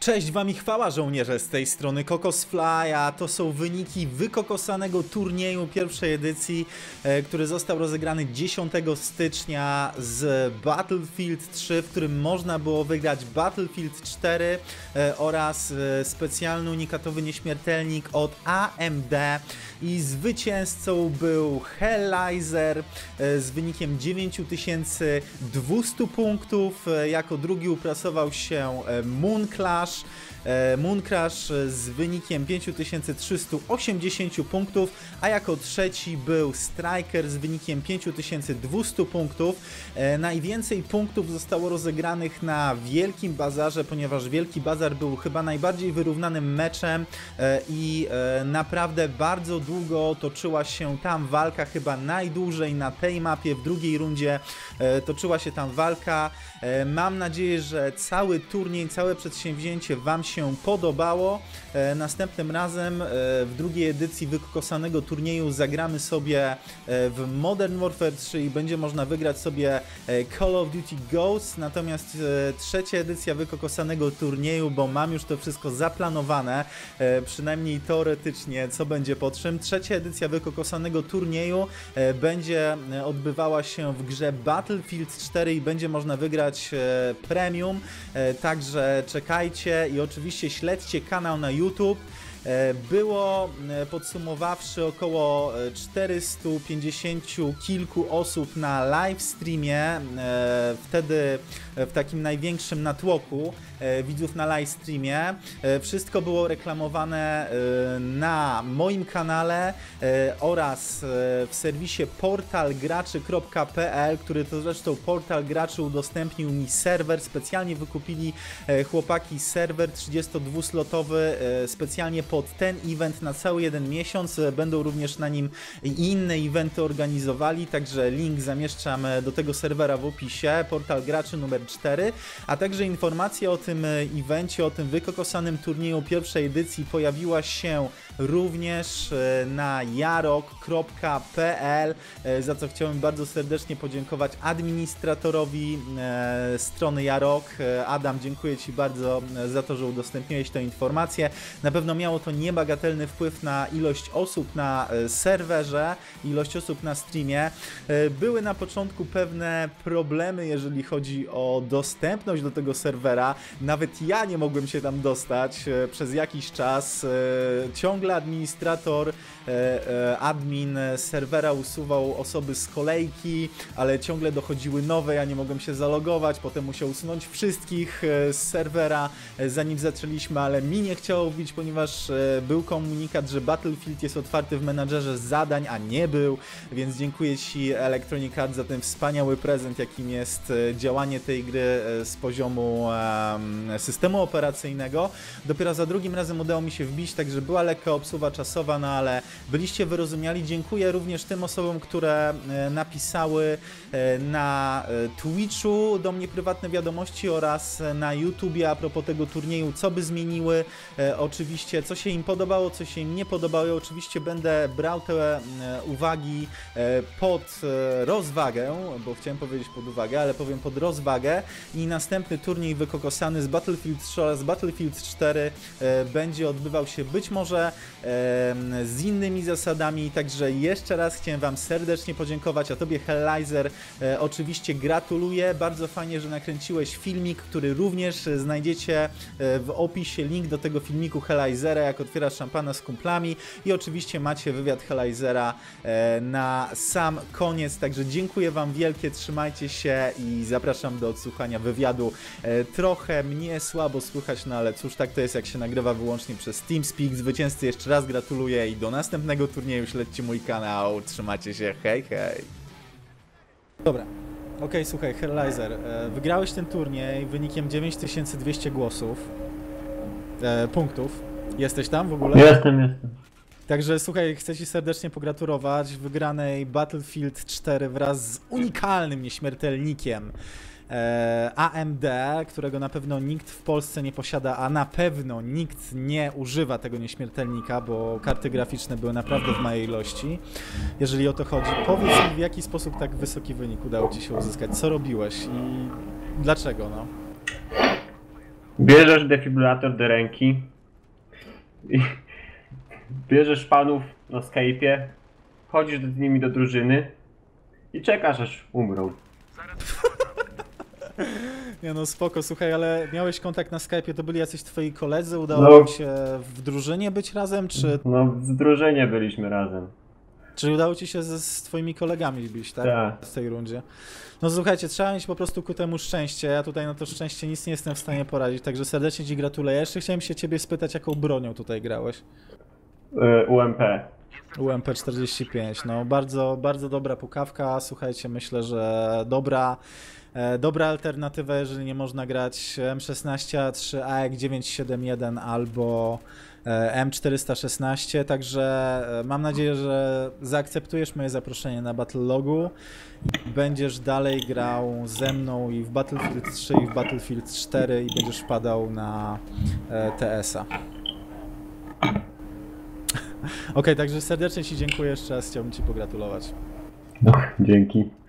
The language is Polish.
Cześć wam i chwała żołnierze z tej strony Kokos Fly, a to są wyniki wykokosanego turnieju pierwszej edycji, e, który został rozegrany 10 stycznia z Battlefield 3, w którym można było wygrać Battlefield 4 e, oraz e, specjalny unikatowy nieśmiertelnik od AMD i zwycięzcą był Hellaizer e, z wynikiem 9200 punktów, jako drugi uprasował się e, Moonclash, E, Mooncrash z wynikiem 5380 punktów, a jako trzeci był Striker z wynikiem 5200 punktów. E, Najwięcej punktów zostało rozegranych na Wielkim Bazarze, ponieważ Wielki Bazar był chyba najbardziej wyrównanym meczem e, i e, naprawdę bardzo długo toczyła się tam walka, chyba najdłużej na tej mapie w drugiej rundzie e, toczyła się tam walka. E, Mam nadzieję, że cały turniej, całe przedsięwzięcie Wam się podobało. E, Następnym razem e, w drugiej edycji wykosanego turnieju zagramy sobie e, w Modern Warfare 3 i będzie można wygrać sobie Call of Duty Ghosts. Natomiast trzecia edycja wykosanego turnieju, bo mam już to wszystko zaplanowane, przynajmniej teoretycznie, co będzie po czym. Trzecia edycja wykokosanego turnieju będzie odbywała się w grze Battlefield 4 i będzie można wygrać premium. Także czekajcie i oczywiście śledźcie kanał na YouTube. E, Było e, podsumowawszy około e, 450 kilku osób na live streamie, e, wtedy e, w takim największym natłoku e, widzów na live streamie. E, Wszystko było reklamowane e, na moim kanale e, oraz e, w serwisie portalgraczy.pl, który to zresztą portal graczy udostępnił mi serwer. Specjalnie wykupili e, chłopaki serwer 32-slotowy e, specjalnie pod ten event na cały jeden miesiąc. Będą również na nim inne eventy organizowali, także link zamieszczam do tego serwera w opisie. Portal graczy numer 4, a także informacja o tym evencie, o tym wykokosanym turnieju pierwszej edycji pojawiła się również e, na jarok.pl, e, za co chciałem bardzo serdecznie podziękować administratorowi e, strony Jarok. Adam, dziękuję Ci bardzo za to, że udostępniłeś tę informację. Na pewno miało to niebagatelny wpływ na ilość osób na serwerze, ilość osób na streamie. Były na początku pewne problemy, jeżeli chodzi o dostępność do tego serwera. Nawet ja nie mogłem się tam dostać przez jakiś czas. E, Ciągle administrator, e, e, admin serwera usuwał osoby z kolejki, ale ciągle dochodziły nowe, ja nie mogłem się zalogować, potem musiał usunąć wszystkich e, z serwera, zanim zaczęliśmy, ale mi nie chciało wbić, ponieważ był komunikat, że Battlefield jest otwarty w menadżerze zadań, a nie był, więc dziękuję Ci Electronic Arts za ten wspaniały prezent, jakim jest działanie tej gry z poziomu em, systemu operacyjnego. Dopiero za drugim razem udało mi się wbić, także była lekka obsuwa czasowa, no ale byliście wyrozumiali. Dziękuję również tym osobom, które e, napisały e, na e, Twitchu do mnie prywatne wiadomości oraz na YouTubie a propos tego turnieju, co by zmieniły. Oczywiście, co się im podobało, co się im nie podobało. Ja oczywiście będę brał te uwagi pod rozwagę, bo chciałem powiedzieć pod uwagę, ale powiem pod rozwagę i następny turniej wykokosany z Battlefield 3 oraz Battlefield 4 e, będzie odbywał się być może z innymi zasadami, także jeszcze raz chciałem Wam serdecznie podziękować, a Tobie Hellaizer e, oczywiście gratuluję, bardzo fajnie, że nakręciłeś filmik, który również znajdziecie e, w opisie, link do tego filmiku Hellaizera, jak otwierasz szampana z kumplami i oczywiście macie wywiad Hellaizera e, na sam koniec, także dziękuję Wam wielkie, trzymajcie się i zapraszam do odsłuchania wywiadu. Trochę mnie słabo słychać, no ale cóż, tak to jest jak się nagrywa wyłącznie przez TeamSpeak. Zwycięzcy jeszcze raz gratuluję i do następnego turnieju śledźcie mój kanał. Trzymajcie się, hej hej. Dobra. Okej, słuchaj, Hellaizer, e, wygrałeś ten turniej wynikiem 9200 głosów, e, punktów. Jesteś tam w ogóle? Jestem, jestem. Także słuchaj, chcę Ci serdecznie pogratulować wygranej Battlefield 4 wraz z unikalnym nieśmiertelnikiem AMD, którego na pewno nikt w Polsce nie posiada, a na pewno nikt nie używa tego nieśmiertelnika, bo karty graficzne były naprawdę w małej ilości. Jeżeli o to chodzi, powiedz mi w jaki sposób tak wysoki wynik udało Ci się uzyskać, co robiłeś i dlaczego, no? Bierzesz defibrylator do ręki i bierzesz panów na Skype'ie, chodzisz z nimi do drużyny i czekasz aż umrą. Nie no spoko, słuchaj, ale miałeś kontakt na Skype'ie, to byli jacyś twoi koledzy? Udało No. im się w drużynie być razem, czy, No w drużynie byliśmy razem. czy udało ci się ze, z twoimi kolegami bić, tak? Tak. W tej rundzie. No słuchajcie, trzeba mieć po prostu ku temu szczęście. Ja tutaj na to szczęście nic nie jestem w stanie poradzić, także serdecznie ci gratuluję. Jeszcze chciałem się ciebie spytać, jaką bronią tutaj grałeś? Y, UMP. UMP45, no bardzo, bardzo dobra pukawka, słuchajcie, myślę, że dobra, e, dobra alternatywa, jeżeli nie można grać M16A3 AEK971 albo e, M416, także e, mam nadzieję, że zaakceptujesz moje zaproszenie na Battle Logu i będziesz dalej grał ze mną i w Battlefield 3 i w Battlefield 4 i będziesz wpadał na e, TS-a. Okej, także serdecznie Ci dziękuję jeszcze raz, chciałbym Ci pogratulować. No, dzięki.